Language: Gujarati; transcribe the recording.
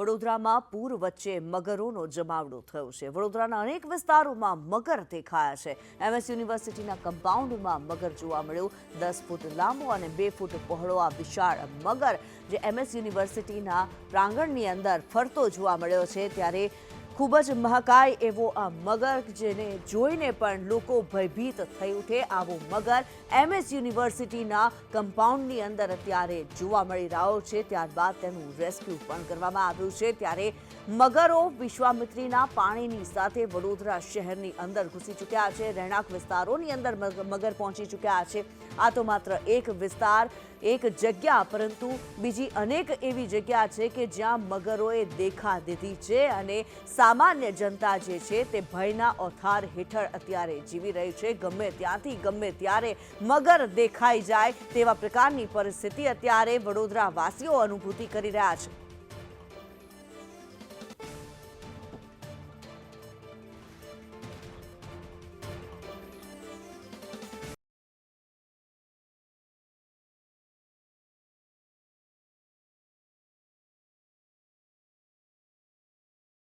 વડોદરામાં પૂર વચ્ચે મગરોનો જમાવડો થયો છે. વડોદરાના અનેક વિસ્તારોમાં મગર દેખાયા છે. એમએસ યુનિવર્સિટીના કમ્પાઉન્ડમાં મગર જોવા મળ્યો. દસ ફૂટ લાંબો અને બે ફૂટ પહોળો આ વિશાળ મગર, જે એમએસ યુનિવર્સિટીના પ્રાંગણની અંદર ફરતો જોવા મળ્યો છે. ત્યારે ખૂબ જ મહાકાય એવો આ મગર જેને જોઈને પણ લોકો ભયભીત થઈ ઉઠે. આવો મગર એમએસ યુનિવર્સિટીના કમ્પાઉન્ડની અંદર અત્યારે જોવા મળી રહ્યો છે. ત્યારબાદ તેનું રેસ્ક્યુ પણ કરવામાં આવ્યું છે. ત્યારે મગરો વિશ્વામિત્રીના પાણીની સાથે વડોદરા શહેરની અંદર ઘૂસી ચૂક્યા છે. રહેણાંક વિસ્તારોની અંદર મગર પહોંચી ચૂક્યા છે. આ તો માત્ર એક વિસ્તાર, એક જગ્યા, પરંતુ બીજી અનેક એવી જગ્યા છે કે જ્યાં મગરોએ દેખા દીધી છે અને સામાન્ય જનતા જે છે તે ભયના ઓથાર હેઠળ અત્યારે જીવી રહી છે. ગમે ત્યાંથી ગમે ત્યારે મગર દેખાઈ જાય તેવા પ્રકારની પરિસ્થિતિ અત્યારે વડોદરા વાસીઓ અનુભૂતિ કરી રહ્યા છે.